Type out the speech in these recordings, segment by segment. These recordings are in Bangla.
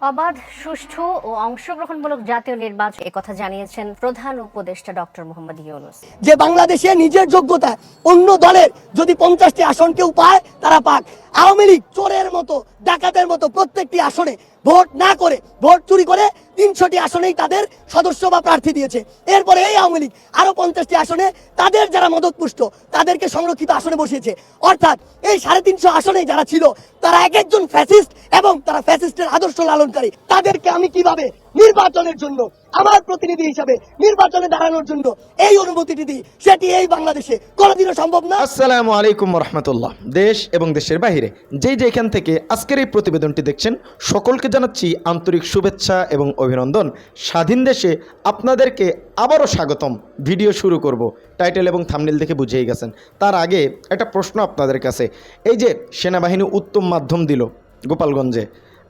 অবাধ, সুষ্ঠু ও অংশগ্রহণমূলক জাতীয় নির্বাচন কথা জানিয়েছেন প্রধান উপদেষ্টা ডক্টর মোহাম্মদ ইউনুস। যে বাংলাদেশে নিজের যোগ্যতা অন্য দলের যদি পঞ্চাশটি আসন কেউ পায়, তারা পাক। আওয়ামী লীগ চোরের মতো, ডাকাতের মতো প্রত্যেকটি আসনে ভোট না করে, ভোট চুরি করে তিনশোটি আসনেই তাদের সদস্য বা প্রার্থী দিয়েছে। এরপরে এই আওয়ামী লীগ আরও পঞ্চাশটি আসনে তাদের যারা মদতপুষ্ট, তাদেরকে সংরক্ষিত আসনে বসিয়েছে। অর্থাৎ এই সাড়ে তিনশো আসনে যারা ছিল, তারা এক একজন ফ্যাসিস্ট এবং তারা ফ্যাসিস্টের আদর্শ লালনকারী। তাদেরকে আমি কীভাবে নির্বাচনের জন্য, আমার প্রতিনিধি হিসাবে নির্বাচনে দাঁড়ানোর জন্য এই অনুমতিটি দিই সেটি এই বাংলাদেশে কোনোদিনও সম্ভব না। আসসালামু আলাইকুম রহমতুল্লাহ দেশ এবং দেশের বাইরে, যেই যেখান থেকে আজকের এই প্রতিবেদনটি দেখছেন, সকলকে জানাচ্ছি আন্তরিক শুভেচ্ছা এবং অভিনন্দন। স্বাধীন দেশে আপনাদেরকে আবারও স্বাগতম। ভিডিও শুরু করব। টাইটেল এবং থামনেল দেখে বুঝেই গেছেন। তার আগে একটা প্রশ্ন আপনাদের কাছে। এই যে সেনাবাহিনী উত্তম মাধ্যম দিল গোপালগঞ্জে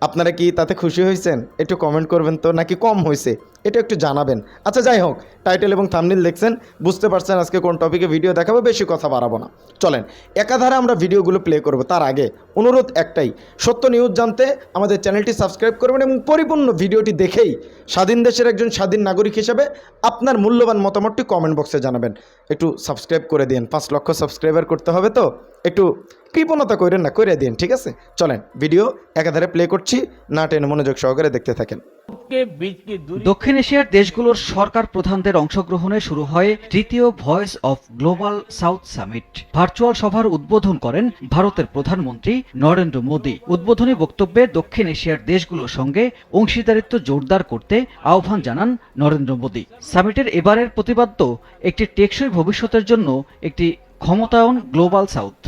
আপনারা কি তাতে খুশি হয়েছেন? একটু কমেন্ট করবেন তো, নাকি কম হয়েছে? এটা একটু জানাবেন। আচ্ছা যাই হোক টাইটেল এবং থামনিল দেখছেন, বুঝতে পারছেন আজকে কোন টপিকে ভিডিও দেখাবো, বেশি কথা বাড়াবো না। চলেন, একাধারে আমরা ভিডিওগুলো প্লে করব, তার আগে অনুরোধ একটাই, সত্য নিউজ জানতে আমাদের চ্যানেলটি সাবস্ক্রাইব করবেন এবং পরিপূর্ণ ভিডিওটি দেখেই স্বাধীন দেশের একজন স্বাধীন নাগরিক হিসেবে আপনার মূল্যবান মতামতটি কমেন্ট বক্সে জানাবেন। একটু সাবস্ক্রাইব করে দিন, পাঁচ লক্ষ সাবস্ক্রাইবার করতে হবে তো? একটু কৃপণতা করেন না, করে দিন, ঠিক আছে? চলেন ভিডিও একাধারে প্লে করছি, না টেনে মনোযোগ সহকারে দেখতে থাকেন। দক্ষিণ এশিয়ার দেশগুলোর সরকার প্রধানদের অংশগ্রহণে শুরু হয় তৃতীয় voice of global south summit. Virtual সভার উদ্বোধন করেন ভারতের প্রধানমন্ত্রী নরেন্দ্র মোদী। উদ্বোধনী বক্তব্যে দক্ষিণ এশিয়ার দেশগুলোর সঙ্গে অংশীদারিত্ব জোরদার করতে আহ্বান জানান নরেন্দ্র মোদী। সামিটের এবারের প্রতিপাদ্য একটি টেকসই ভবিষ্যতের জন্য একটি ক্ষমতায়ন গ্লোবাল সাউথ।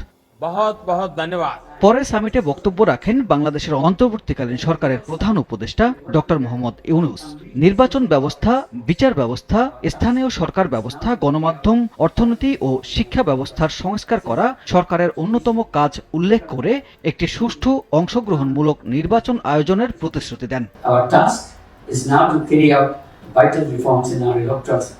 বহুত বহুত ধন্যবাদ। পরে সামিটে বক্তব্য রাখেন বাংলাদেশের অন্তর্বর্তীকালীন সরকারের প্রধান উপদেষ্টা ডক্টর মোহাম্মদ ইউনুস নির্বাচন ব্যবস্থা বিচার ব্যবস্থা স্থানীয় সরকার ব্যবস্থা গণমাধ্যম অর্থনীতি ও শিক্ষা ব্যবস্থার সংস্কার করা সরকারের অন্যতম কাজ উল্লেখ করে একটি সুষ্ঠু অংশগ্রহণমূলক নির্বাচন আয়োজনের প্রতিশ্রুতি দেন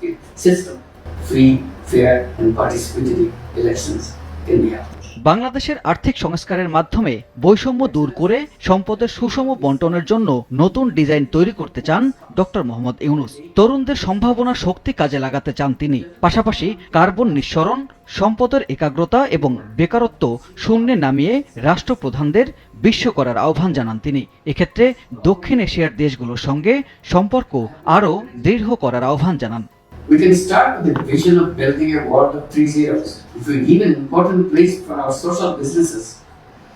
in. Free, fair, and participatory elections held. বাংলাদেশের আর্থিক সংস্কারের মাধ্যমে বৈষম্য দূর করে সম্পদের সুষম বন্টনের জন্য নতুন ডিজাইন তৈরি করতে চান ডক্টর মোহাম্মদ ইউনুস। তরুণদের সম্ভাবনা শক্তি কাজে লাগাতে চান তিনি। পাশাপাশি কার্বন নিঃসরণ, সম্পদের একাগ্রতা এবং বেকারত্ব শূন্যে নামিয়ে রাষ্ট্রপ্রধানদের বিশ্ব করার আহ্বান জানান তিনি। এক্ষেত্রে দক্ষিণ এশিয়ার দেশগুলোর সঙ্গে সম্পর্ক আরও দৃঢ় করার আহ্বান জানান। We can start with the vision of building a world of three zeros. If we give an important place for our social businesses,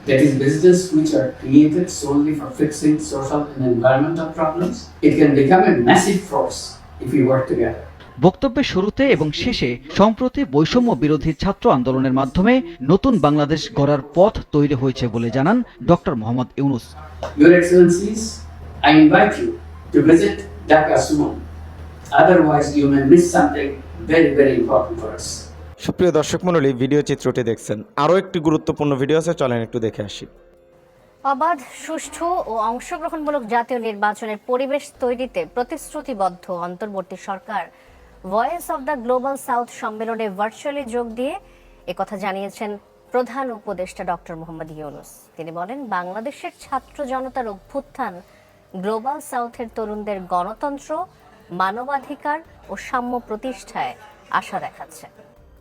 that is, business which are created solely for fixing social and environmental problems, it can become a massive force if we work together. বক্তব্যের শুরুতে এবং শেষে সম্প্রতি বৈষম্য বিরোধী ছাত্র আন্দোলনের মাধ্যমে নতুন বাংলাদেশ গড়ার পথ তৈরি হয়েছে বলে জানান doctor Mohammad Yunus Your Excellencies, I invite you to visit Dhaka soon. Otherwise, you may miss something very, very important for us. সুপ্রিয় দর্শক মণ্ডলী ভিডিও চিত্রটি দেখছেন। আরও একটি গুরুত্বপূর্ণ ভিডিও আছে চলেন একটু দেখে আসি। অবাধ সুষ্ঠু ও অংশগ্রহণমূলক জাতীয় নির্বাচনের পরিবেশ তৈরিতে প্রতিশ্রুতিবদ্ধ অন্তর্বর্তী সরকার। Voice of the global south সম্মেলনে ভার্চুয়ালি যোগ দিয়ে একথা জানিয়েছেন প্রধান উপদেষ্টা ডক্টর মোহাম্মদ ইউনুস। তিনি বলেন বাংলাদেশের ছাত্র জনতার অভ্যুত্থান গ্লোবাল সাউথের তরুণদের গণতন্ত্র মানবাধিকার ও সাম্য প্রতিষ্ঠায় আশা দেখাচ্ছে।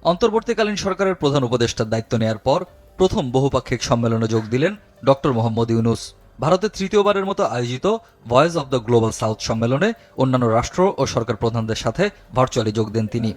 অন্তর্বর্তীকালীন সরকারের প্রধান উপদেষ্টার দায়িত্ব নেয়ার পর প্রথম বহুপাক্ষিক সম্মেলনে যোগ দিলেন ডক্টর মোহাম্মদ ইউনুস। ভারতের তৃতীয়বারের মতো আয়োজিত voice of the global south সম্মেলনে অন্যান্য রাষ্ট্র ও সরকার প্রধানদের সাথে ভার্চুয়ালি যোগ দেন তিনি.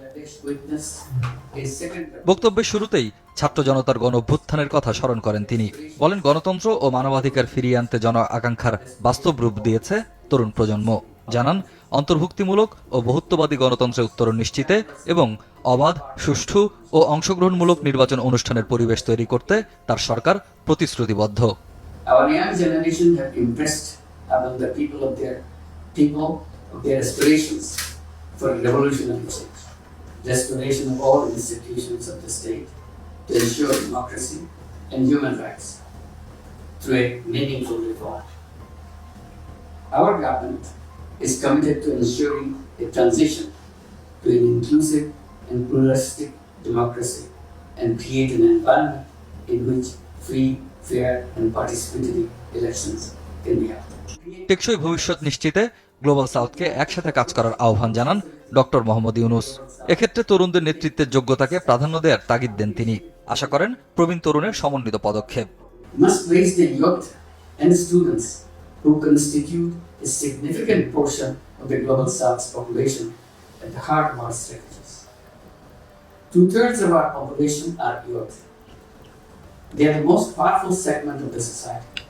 বক্তব্যের শুরুতেই ছাত্র জনতার গণ অভ্যুত্থানের কথা স্মরণ করেন তিনি। বলেন, গণতন্ত্র ও মানবাধিকার ফিরিয়ে আনতে জন আকাঙ্ক্ষার বাস্তব রূপ দিয়েছে তরুণ প্রজন্ম। জানান, অন্তর্ভুক্তিমূলক ও বহুত্ববাদী গণতন্ত্রের উত্তর নিশ্চিতে এবং অবাধ, সুষ্ঠু ও অংশগ্রহণমূলক নির্বাচন অনুষ্ঠানের পরিবেশ তৈরি করতে তার সরকার প্রতিশ্রুতিবদ্ধ। Our government is committed to ensuring a transition to an inclusive and pluralistic democracy and create an environment in which free, fair, and participatory elections can be held. টেকসই ভবিষ্যৎ নিশ্চিতে গ্লোবাল সাউথকে একসাথে কাজ করার আহ্বান জানান ডক্টর মোহাম্মদ ইউনুস এক্ষেত্রে তরুণদের নেতৃত্বের যোগ্যতাকে প্রাধান্য দেওয়ার তাগিদ দেন তিনি আশা করেন প্রবীণ তরুণের সমন্বিত পদক্ষেপ who constitute a significant portion of the global south's population at the heart of our strategies. Two thirds of our population are youth. They are the most powerful segment of the society.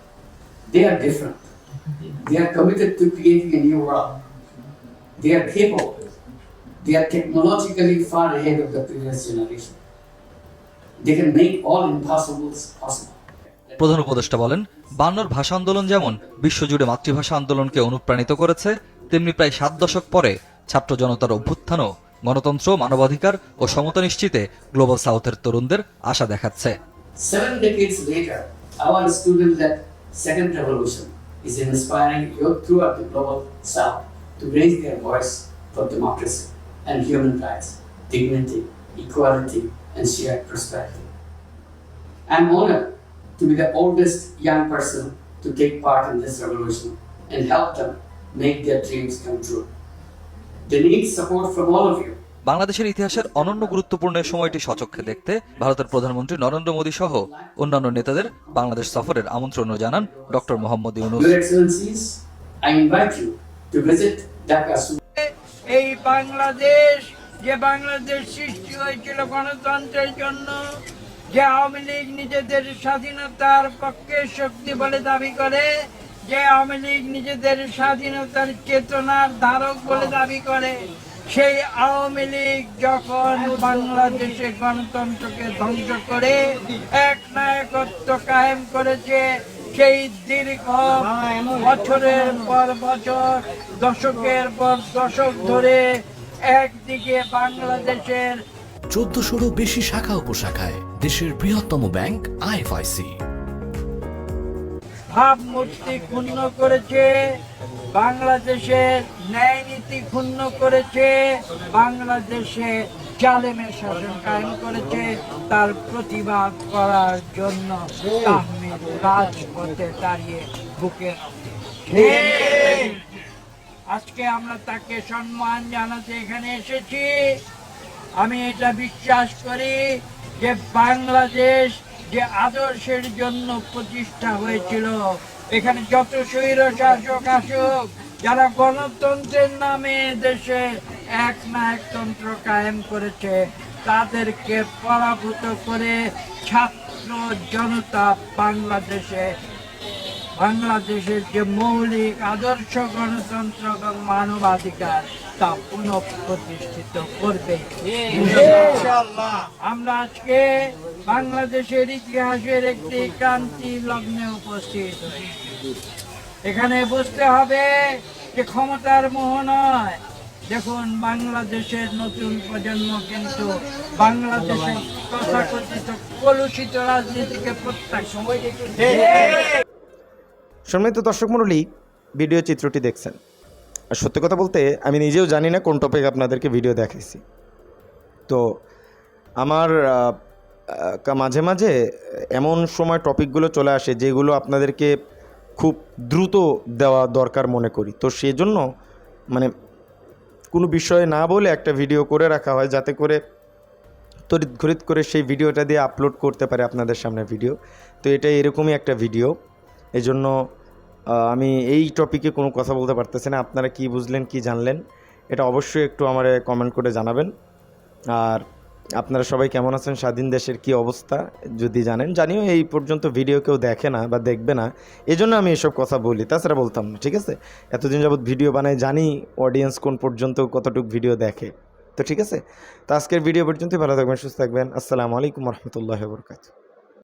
They are different. They are committed to creating a new world. They are capable. They are technologically far ahead of the previous generation. They can make all impossibles possible. প্রধান উপদেষ্টা বলেন, বান্নর ভাষা আন্দোলন যেমন বিশ্বজুড়ে মাতৃভাষা আন্দোলনকে অনুপ্রাণিত করেছে, তেমনি প্রায় সাত দশক পরে ছাত্র জনতার অভ্যুত্থানও গণতন্ত্র, মানবাধিকার ও সমতা নিশ্চিতে গ্লোবাল সাউথের তরুণদের আশা দেখাচ্ছে। to be the oldest young person to take part in this revolution and help them make their dreams come true. They need support from all of you. বাংলাদেশের ইতিহাসের অনন্য গুরুত্বপূর্ণ সময়টি সচক্ষে দেখতে ভারতের প্রধানমন্ত্রী নরেন্দ্র মোদী সহ অন্যান্য নেতাদের বাংলাদেশ সফরের আমন্ত্রণ জানান ডক্টর মোহাম্মদ ইউনুস এই বাংলাদেশ যে বাংলাদেশ সৃষ্টি হয়েছিল গণতন্ত্রের জন্য যে আওয়ামী লীগ নিজেদের স্বাধীনতার পক্ষে শক্তি বলে দাবি করে, যে আওয়ামী লীগ নিজেদের স্বাধীনতার চেতনার ধারক বলে দাবি করে, সেই আওয়ামী লীগ যখন বাংলাদেশে গণতন্ত্রকে ধ্বংস করে এক নায়কত্ব কায়েম করেছে, সেই দীর্ঘ বছরের পর বছর, দশকের পর দশক ধরে একদিকে বাংলাদেশের চোদ্দশোরও বেশি শাখা উপশাখায় দেশের বৃহত্তম ব্যাংক আইএফআইসি। ভাবমূর্তি ক্ষুণ্ণ করেছে বাংলাদেশের ন্যায় নীতি ক্ষুণ্ণ করেছে বাংলাদেশে জালেমের শাসন কায়েম করেছে তার প্রতিবাদ করার জন্য তাহমিদ রাজপথে দাঁড়িয়ে বুকে আজকে আমরা তাকে সম্মান জানাতে এখানে এসেছি। আমি এটা বিশ্বাস করি যে বাংলাদেশ যে আদর্শের জন্য প্রতিষ্ঠা হয়েছিল, এখানে যত স্বৈর শাসক আসুক, যারা গণতন্ত্রের নামে দেশে এক না একতন্ত্র কায়েম করেছে, তাদেরকে পরাভূত করে ছাত্র জনতা বাংলাদেশে বাংলাদেশের যে মৌলিক আদর্শ গণতন্ত্র এবং মানবাধিকার তা পুনঃপ্রতিষ্ঠিত করবে। আমরা আজকে বাংলাদেশের ইতিহাসের একটি ক্রান্তি লগ্নে উপস্থিত হয়েছি এখানে বুঝতে হবে যে ক্ষমতার মোহ নয়। দেখুন, বাংলাদেশের নতুন প্রজন্ম কিন্তু বাংলাদেশের তথাকথিত কলুষিত রাজনীতিকে প্রত্যাখ্যান সম্মানিত দর্শক মণ্ডলী, ভিডিও চিত্রটি দেখছেন। আর সত্যি কথা বলতে, আমি নিজেও জানি না কোন টপিক আপনাদেরকে ভিডিও দেখাইছি। তো আমার মাঝে মাঝে এমন সময় টপিকগুলো চলে আসে, যেগুলো আপনাদেরকে খুব দ্রুত দেওয়া দরকার মনে করি। তো সেজন্য মানে কোনো বিষয়ে না বলে একটা ভিডিও করে রাখা হয়, যাতে করে তড়িৎ ঘড়িৎ করে সেই ভিডিওটা দিয়ে আপলোড করতে পারে আপনাদের সামনে ভিডিও তো এটা এরকমই একটা ভিডিও এই জন্য আমি এই টপিকে কোনো কথা বলতে পারতেছি না। আপনারা কি বুঝলেন, কি জানলেন, এটা অবশ্যই একটু আমার কমেন্ট করে জানাবেন। আর আপনারা সবাই কেমন আছেন? স্বাধীন দেশের কি অবস্থা, যদি জানেন। জানিও এই পর্যন্ত ভিডিও কেউ দেখে না বা দেখবে না, এজন্য আমি এসব কথা বলি। তাছাড়া বলতাম না, ঠিক আছে? এতদিন যাবৎ ভিডিও বানাই জানি অডিয়েন্স কোন পর্যন্ত কতটুকু ভিডিও দেখে। তো ঠিক আছে? তো আজকের ভিডিও পর্যন্ত ভালো থাকবেন, সুস্থ থাকবেন। আসসালামু আলাইকুম রহমতুল্লাহ বরকাত